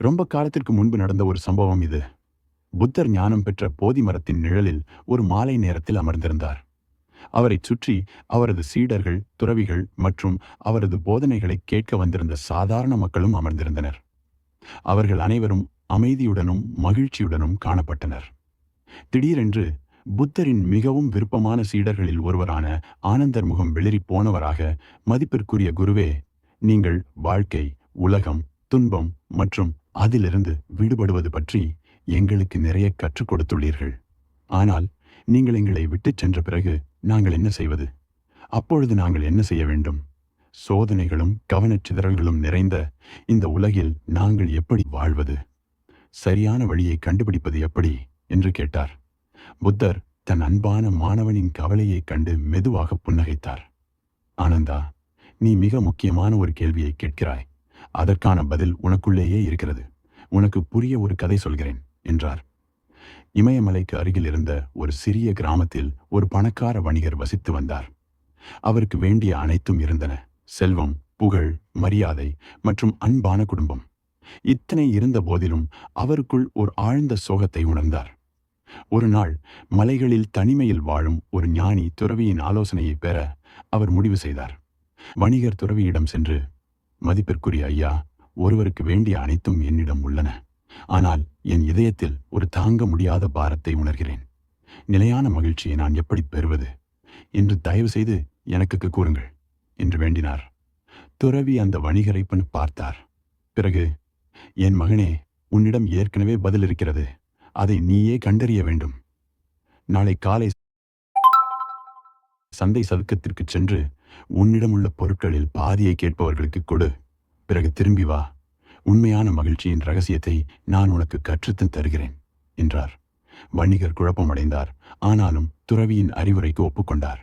ரொம்ப காலத்திற்கு முன்பு நடந்த ஒரு சம்பவம் இது. புத்தர் ஞானம் பெற்ற போதி மரத்தின் நிழலில் ஒரு மாலை நேரத்தில் அமர்ந்திருந்தார். அவரைச் சுற்றி அவரது சீடர்கள் துறவிகள் மற்றும் அவரது போதனைகளை கேட்க வந்திருந்த சாதாரண மக்களும் அமர்ந்திருந்தனர். அவர்கள் அனைவரும் அமைதியுடனும் மகிழ்ச்சியுடனும் காணப்பட்டனர். திடீரென்று புத்தரின் மிகவும் விருப்பமான சீடர்களில் ஒருவரான ஆனந்தர் முகம் வெளிரி போனவராக மதிப்பிற்குரிய குருவே நீங்கள் வாழ்க்கை உலகம் துன்பம் மற்றும் அதிலிருந்து விடுபடுவது பற்றி எங்களுக்கு நிறைய கற்றுக் கொடுத்துள்ளீர்கள். ஆனால் நீங்கள் எங்களை விட்டுச் சென்ற பிறகு நாங்கள் என்ன செய்வது? அப்பொழுது நாங்கள் என்ன செய்ய வேண்டும்? சோதனைகளும் கவனச்சிதறல்களும் நிறைந்த இந்த உலகில் நாங்கள் எப்படி வாழ்வது? சரியான வழியை கண்டுபிடிப்பது எப்படி? என்று கேட்டார். புத்தர் தன் அன்பான மாணவனின் கவலையைக் கண்டு மெதுவாக புன்னகைத்தார். ஆனந்தா நீ மிக முக்கியமான ஒரு கேள்வியை கேட்கிறாய். அதற்கான பதில் உனக்குள்ளேயே இருக்கிறது. உனக்கு புரிய ஒரு கதை சொல்கிறேன் என்றார். இமயமலைக்கு அருகில் இருந்த ஒரு சிறிய கிராமத்தில் ஒரு பணக்கார வணிகர் வசித்து வந்தார். அவருக்கு வேண்டிய அனைத்தும் இருந்தன. செல்வம் புகழ் மரியாதை மற்றும் அன்பான குடும்பம். இத்தனை இருந்த போதிலும் அவருக்குள் ஒரு ஆழ்ந்த சோகத்தை உணர்ந்தார். ஒரு நாள் மலைகளில் தனிமையில் வாழும் ஒரு ஞானி துறவியின் ஆலோசனையை பெற அவர் முடிவு செய்தார். வணிகர் துறவியிடம் சென்று மதிப்பிற்குரிய ஐயா ஒருவருக்கு வேண்டிய அனைத்தும் என்னிடம் உள்ளன. ஆனால் என் இதயத்தில் ஒரு தாங்க முடியாத பாரத்தை உணர்கிறேன். நிலையான மகிழ்ச்சியை நான் எப்படி பெறுவது? என்று தயவு செய்து எனக்கு கூறுங்கள் என்று வேண்டினார். துறவி அந்த வணிகரை பண் பார்த்தார். பிறகு என் மகனே உன்னிடம் ஏற்கனவே பதில் இருக்கிறது அதை நீயே கண்டறிய வேண்டும். நாளை காலை சந்தை சதுக்கத்திற்கு சென்று உன்னிடமுள்ள பொருட்களில் பாதியை கேட்பவர்களுக்கு கொடு. பிறகு திரும்பி வா. உண்மையான மகிழ்ச்சியின் ரகசியத்தை நான் உனக்கு கற்றுத்தன் தருகிறேன் என்றார். வணிகர் குழப்பமடைந்தார். ஆனாலும் துறவியின் அறிவுரைக்கு ஒப்புக்கொண்டார்.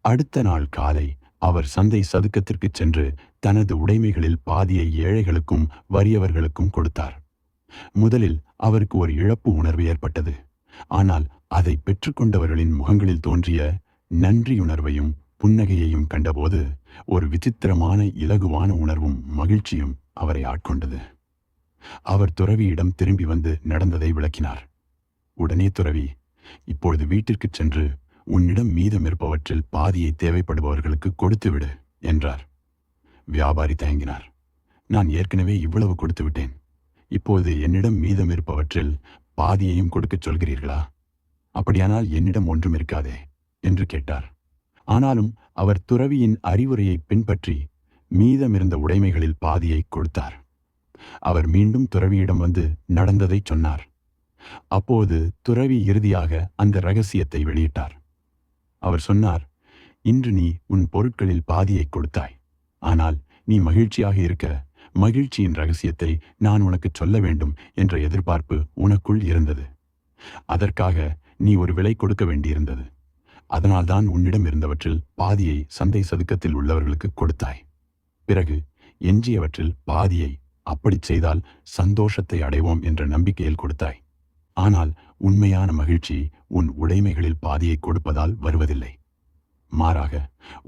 அடுத்த நாள் காலை அவர் சந்தை சதுக்கத்திற்கு சென்று தனது உடைமைகளில் பாதியை ஏழைகளுக்கும் வறியவர்களுக்கும் கொடுத்தார். முதலில் அவருக்கு ஒரு இழப்பு உணர்வு ஏற்பட்டது. ஆனால் அதை பெற்றுக்கொண்டவர்களின் முகங்களில் தோன்றிய நன்றியுணர்வையும் புன்னகையையும் கண்டபோது ஒரு விசித்திரமான இலகுவான உணர்வும் மகிழ்ச்சியும் அவரை ஆட்கொண்டது. அவர் துறவியிடம் திரும்பி வந்து நடந்ததை விளக்கினார். உடனே துறவி இப்பொழுது வீட்டிற்குச் சென்று உன்னிடம் மீதம் இருப்பவற்றில் பாதியை தேவைப்படுபவர்களுக்கு கொடுத்துவிடு என்றார். வியாபாரி தயங்கினார். நான் ஏற்கனவே இவ்வளவு கொடுத்து விட்டேன். இப்போது என்னிடம் மீதம் இருப்பவற்றில் பாதியையும் கொடுக்கச் சொல்கிறீர்களா? அப்படியானால் என்னிடம் ஒன்றும் இருக்காதே என்று கேட்டார். ஆனாலும் அவர் துறவியின் அறிவுரையை பின்பற்றி மீதமிருந்த உடைமைகளில் பாதியை கொடுத்தார். அவர் மீண்டும் துறவியிடம் வந்து நடந்ததை சொன்னார். அப்போது துறவி இறுதியாக அந்த ரகசியத்தை வெளியிட்டார். அவர் சொன்னார் இன்று நீ உன் பொருட்களில் பாதியை கொடுத்தாய். ஆனால் நீ மகிழ்ச்சியாக இருக்க மகிழ்ச்சியின் ரகசியத்தை நான் உனக்கு சொல்ல வேண்டும் என்ற எதிர்பார்ப்பு உனக்குள் இருந்தது. அதற்காக நீ ஒரு விலை கொடுக்க வேண்டியிருந்தது. அதனால்தான் உன்னிடம் இருந்தவற்றில் பாதியை சந்தை சதுக்கத்தில் உள்ளவர்களுக்கு கொடுத்தாய். பிறகு எஞ்சியவற்றில் பாதியை அப்படிச் செய்தால் சந்தோஷத்தை அடைவோம் என்ற நம்பிக்கையில் கொடுத்தாய். ஆனால் உண்மையான மகிழ்ச்சி உன் உடைமைகளில் பாதியை கொடுப்பதால் வருவதில்லை. மாறாக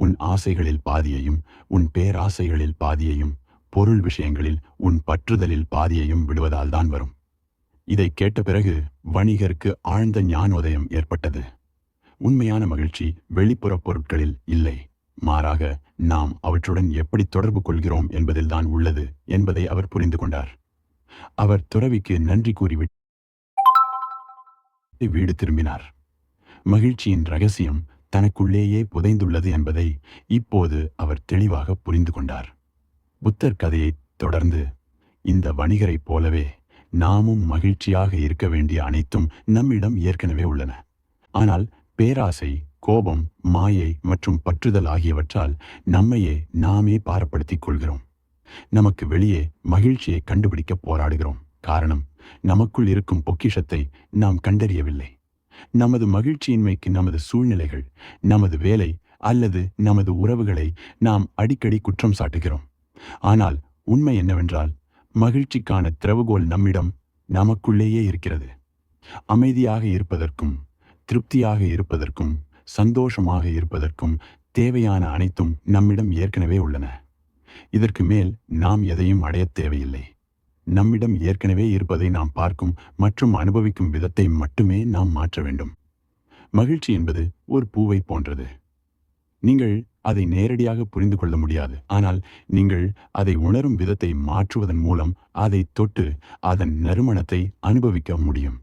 உன் ஆசைகளில் பாதியையும் உன் பேராசைகளில் பாதியையும் பொருள் விஷயங்களில் உன் பற்றுதலில் பாதியையும் விடுவதால் தான் வரும். இதை கேட்ட பிறகு வணிகருக்கு ஆழ்ந்த ஞானோதயம் ஏற்பட்டது. உண்மையான மகிழ்ச்சி வெளிப்புற பொருட்களில் இல்லை. மாறாக நாம் அவற்றுடன் எப்படி தொடர்பு கொள்கிறோம் என்பதில்தான் உள்ளது என்பதை அவர் புரிந்து கொண்டார். அவர் துறவிக்கு நன்றி கூறிவிட்டு வீடு திரும்பினார். மகிழ்ச்சியின் ரகசியம் தனக்குள்ளேயே புதைந்துள்ளது என்பதை இப்போது அவர் தெளிவாக புரிந்து கொண்டார். புத்தர் கதையை தொடர்ந்து இந்த வணிகரைப் போலவே நாமும் மகிழ்ச்சியாக இருக்க வேண்டிய அனைத்தும் நம்மிடம் ஏற்கனவே உள்ளன. ஆனால் பேராசை கோபம் மாயை மற்றும் பற்றுதல் ஆகியவற்றால் நம்மையே நாமே பாரப்படுத்திக் கொள்கிறோம். நமக்கு வெளியே மகிழ்ச்சியை கண்டுபிடிக்க போராடுகிறோம். காரணம் நமக்குள் இருக்கும் பொக்கிஷத்தை நாம் கண்டறியவில்லை. நமது மகிழ்ச்சியின்மைக்கு நமது சூழ்நிலைகள் நமது வேலை அல்லது நமது உறவுகளை நாம் அடிக்கடி குற்றம் சாட்டுகிறோம். ஆனால் உண்மை என்னவென்றால் மகிழ்ச்சிக்கான திறவுகோல் நம்மிடம் நமக்குள்ளேயே இருக்கிறது. அமைதியாக இருப்பதற்கும் திருப்தியாக இருப்பதற்கும் சந்தோஷமாக இருப்பதற்கும் தேவையான அனைத்தும் நம்மிடம் ஏற்கனவே உள்ளன. இதற்கு மேல் நாம் எதையும் அடையத் தேவையில்லை. நம்மிடம் ஏற்கனவே இருப்பதை நாம் பார்க்கும் மற்றும் அனுபவிக்கும் விதத்தை மட்டுமே நாம் மாற்ற வேண்டும். மகிழ்ச்சி என்பது ஒரு பூவை போன்றது. நீங்கள் அதை நேரடியாக புரிந்து கொள்ள முடியாது. ஆனால் நீங்கள் அதை உணரும் விதத்தை மாற்றுவதன் மூலம் அதை தொட்டு அதன் நறுமணத்தை அனுபவிக்க முடியும்.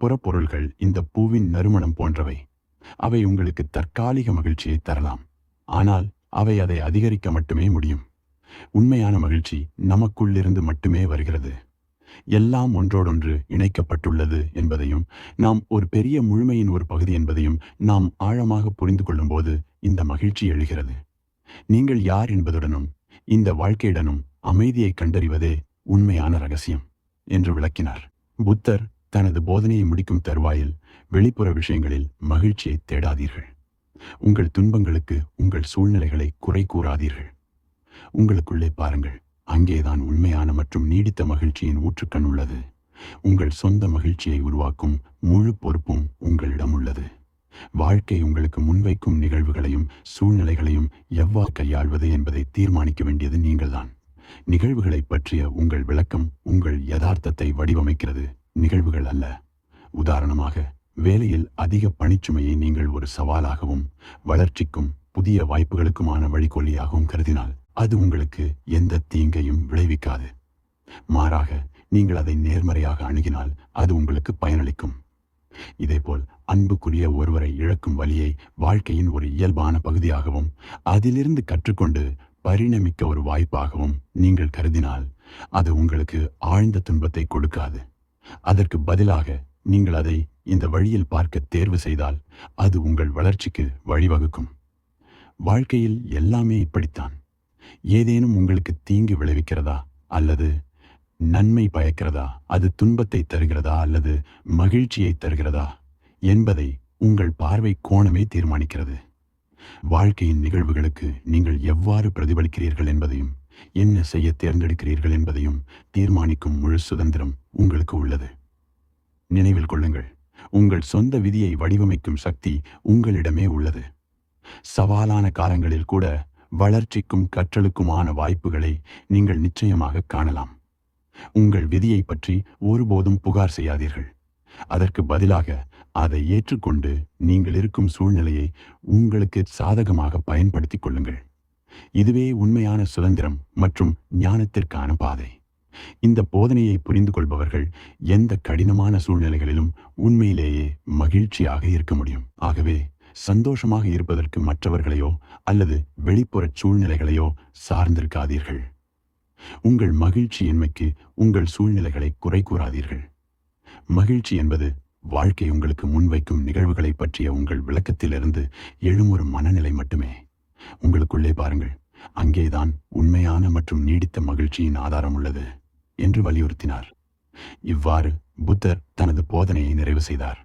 புறப்பொருள்கள் இந்த பூவின் நறுமணம் போன்றவை. அவை உங்களுக்கு தற்காலிக மகிழ்ச்சியை தரலாம். ஆனால் அவை அதை அதிகரிக்க மட்டுமே முடியும். உண்மையான மகிழ்ச்சி நமக்குள்ளிருந்து மட்டுமே வருகிறது. எல்லாம் ஒன்றோடொன்று இணைக்கப்பட்டுள்ளது என்பதையும் நாம் ஒரு பெரிய முழுமையின் ஒரு பகுதி என்பதையும் நாம் ஆழமாக புரிந்து கொள்ளும்போது இந்த மகிழ்ச்சி எழுகிறது. நீங்கள் யார் என்பதுடனும் இந்த வாழ்க்கையுடனும் அமைதியை கண்டறிவதே உண்மையான ரகசியம் என்று விளக்கினார். புத்தர் தனது போதனையை முடிக்கும் தருவாயில் வெளிப்புற விஷயங்களில் மகிழ்ச்சியை தேடாதீர்கள். உங்கள் துன்பங்களுக்கு உங்கள் சூழ்நிலைகளை குறை கூறாதீர்கள். உங்களுக்குள்ளே பாருங்கள் அங்கேதான் உண்மையான மற்றும் நீடித்த மகிழ்ச்சியின் ஊற்றுக்கண் உள்ளது. உங்கள் சொந்த மகிழ்ச்சியை உருவாக்கும் முழு பொறுப்பும் உங்களிடம் உள்ளது. வாழ்க்கை உங்களுக்கு முன்வைக்கும் நிகழ்வுகளையும் சூழ்நிலைகளையும் எவ்வாறு கையாள்வது என்பதை தீர்மானிக்க வேண்டியது நீங்கள்தான். நிகழ்வுகளை பற்றிய உங்கள் விளக்கம் உங்கள் யதார்த்தத்தை வடிவமைக்கிறது. நிகழ்வுகள் அல்ல. உதாரணமாக வேலையில் அதிக பணிச்சுமையை நீங்கள் ஒரு சவாலாகவும் வளர்ச்சிக்கும் புதிய வாய்ப்புகளுக்குமான வழிகொல்லியாகவும் கருதினால் அது உங்களுக்கு எந்த தீங்கையும் விளைவிக்காது. மாறாக நீங்கள் அதை நேர்மறையாக அணுகினால் அது உங்களுக்கு பயனளிக்கும். இதேபோல் அன்புக்குரிய ஒருவரை இழக்கும் வழியை வாழ்க்கையின் ஒரு இயல்பான பகுதியாகவும் அதிலிருந்து கற்றுக்கொண்டு பரிணமிக்க ஒரு வாய்ப்பாகவும் நீங்கள் கருதினால் அது உங்களுக்கு ஆழ்ந்த துன்பத்தை கொடுக்காது. அதற்கு பதிலாக நீங்கள் அதை இந்த வழியில் பார்க்க தேர்வு செய்தால் அது உங்கள் வளர்ச்சிக்கு வழிவகுக்கும். வாழ்க்கையில் எல்லாமே இப்படித்தான். ஏதேனும் உங்களுக்கு தீங்கு விளைவிக்கிறதா அல்லது நன்மை பயக்கிறதா அது துன்பத்தை தருகிறதா அல்லது மகிழ்ச்சியை தருகிறதா என்பதை உங்கள் பார்வை கோணமே தீர்மானிக்கிறது. வாழ்க்கையின் நிகழ்வுகளுக்கு நீங்கள் எவ்வாறு பிரதிபலிக்கிறீர்கள் என்பதையும் என்ன செய்ய தேர்ந்தெடுக்கிறீர்கள் என்பதையும் தீர்மானிக்கும் முழு சுதந்திரம் உங்களுக்கு உள்ளது. நினைவில் கொள்ளுங்கள் உங்கள் சொந்த விதியை வடிவமைக்கும் சக்தி உங்களிடமே உள்ளது. சவாலான காலங்களில் கூட வளர்ச்சிக்கும் கற்றலுக்குமான வாய்ப்புகளை நீங்கள் நிச்சயமாக காணலாம். உங்கள் விதியை பற்றி ஒருபோதும் புகார் செய்யாதீர்கள். அதற்கு பதிலாக அதை ஏற்றுக்கொண்டு நீங்கள் இருக்கும் சூழ்நிலையை உங்களுக்கு சாதகமாக பயன்படுத்திக் கொள்ளுங்கள். இதுவே உண்மையான சுதந்திரம் மற்றும் ஞானத்திற்கான பாதை. இந்த போதனையை புரிந்து கொள்பவர்கள் எந்த கடினமான சூழ்நிலைகளிலும் உண்மையிலேயே மகிழ்ச்சியாக இருக்க முடியும். ஆகவே சந்தோஷமாக இருப்பதற்கு மற்றவர்களையோ அல்லது வெளிப்புற சூழ்நிலைகளையோ சார்ந்திருக்காதீர்கள். உங்கள் மகிழ்ச்சியின்மைக்கு உங்கள் சூழ்நிலைகளை குறை கூறாதீர்கள். மகிழ்ச்சி என்பது வாழ்க்கை உங்களுக்கு முன்வைக்கும் நிகழ்வுகளை பற்றிய உங்கள் விளக்கத்திலிருந்து எழும் ஒரு மனநிலை மட்டுமே. உங்களுக்குள்ளே பாருங்கள். அங்கேதான் உண்மையான மற்றும் நீடித்த மகிழ்ச்சியின் ஆதாரம் உள்ளது என்று வலியுறுத்தினார். இவ்வாறு புத்தர் தனது போதனையை நிறைவு செய்தார்.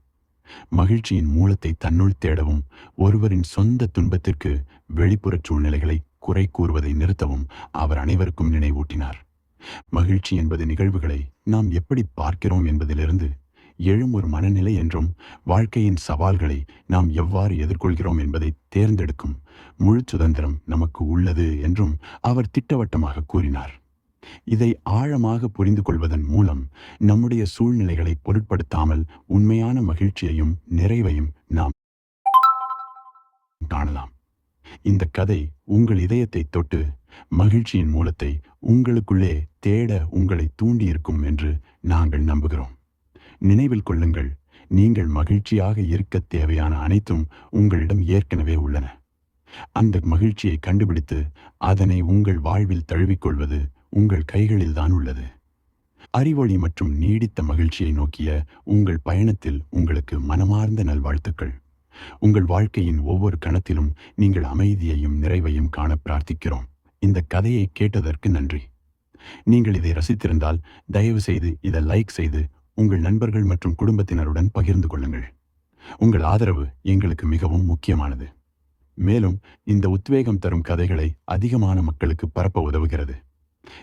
மகிழ்ச்சியின் மூலத்தை தன்னுள் தேடவும் ஒருவரின் சொந்த துன்பத்திற்கு வெளிப்புற சூழ்நிலைகளை குறை கூறுவதை நிறுத்தவும் அவர் அனைவருக்கும் நினைவூட்டினார். மகிழ்ச்சி என்பது நிகழ்வுகளை நாம் எப்படி பார்க்கிறோம் என்பதிலிருந்து எழும் ஒரு மனநிலை என்றும் வாழ்க்கையின் சவால்களை நாம் எவ்வாறு எதிர்கொள்கிறோம் என்பதை தேர்ந்தெடுக்கும் முழு சுதந்திரம் நமக்கு உள்ளது என்றும் அவர் திட்டவட்டமாக கூறினார். இதை ஆழமாக புரிந்து கொள்வதன் மூலம் நம்முடைய சூழ்நிலைகளை பொருட்படுத்தாமல் உண்மையான மகிழ்ச்சியையும் நிறைவையும் நாம் காணலாம். இந்த கதை உங்கள் இதயத்தை தொட்டு மகிழ்ச்சியின் மூலத்தை உங்களுக்குள்ளே தேட உங்களை தூண்டியிருக்கும் என்று நாங்கள் நம்புகிறோம். நினைவில் கொள்ளுங்கள். நீங்கள் மகிழ்ச்சியாக இருக்க தேவையான அனைத்தும் உங்களிடம் ஏற்கனவே உள்ளன. அந்த மகிழ்ச்சியை கண்டுபிடித்து அதனை உங்கள் வாழ்வில் தழுவிக்கொள்வது உங்கள் கைகளில்தான் உள்ளது. அறிவொளி மற்றும் நீடித்த மகிழ்ச்சியை நோக்கிய உங்கள் பயணத்தில் உங்களுக்கு மனமார்ந்த நல்வாழ்த்துக்கள். உங்கள் வாழ்க்கையின் ஒவ்வொரு கணத்திலும் நீங்கள் அமைதியையும் நிறைவையும் காண பிரார்த்திக்கிறோம். இந்த கதையை கேட்டதற்கு நன்றி. நீங்கள் இதை ரசித்திருந்தால் தயவு செய்து இதை லைக் செய்து உங்கள் நண்பர்கள் மற்றும் குடும்பத்தினருடன் பகிர்ந்து கொள்ளுங்கள். உங்கள் ஆதரவு எங்களுக்கு மிகவும் முக்கியமானது. மேலும் இந்த உத்வேகம் தரும் கதைகளை அதிகமான மக்களுக்கு பரப்ப உதவுகிறது.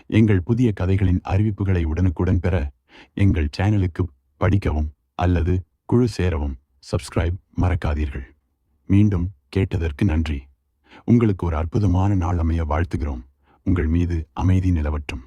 எங்கள் புதிய கதைகளின் அறிவிப்புகளை உடனுக்குடன் பெற எங்கள் சேனலுக்கு படிக்கவும் அல்லது குழு சேரவும் சப்ஸ்கிரைப் மறக்காதீர்கள். மீண்டும் கேட்டதற்கு நன்றி. உங்களுக்கு ஒரு அற்புதமான நாள் அமைய வாழ்த்துகிறோம். உங்கள் மீது அமைதி நிலவட்டும்.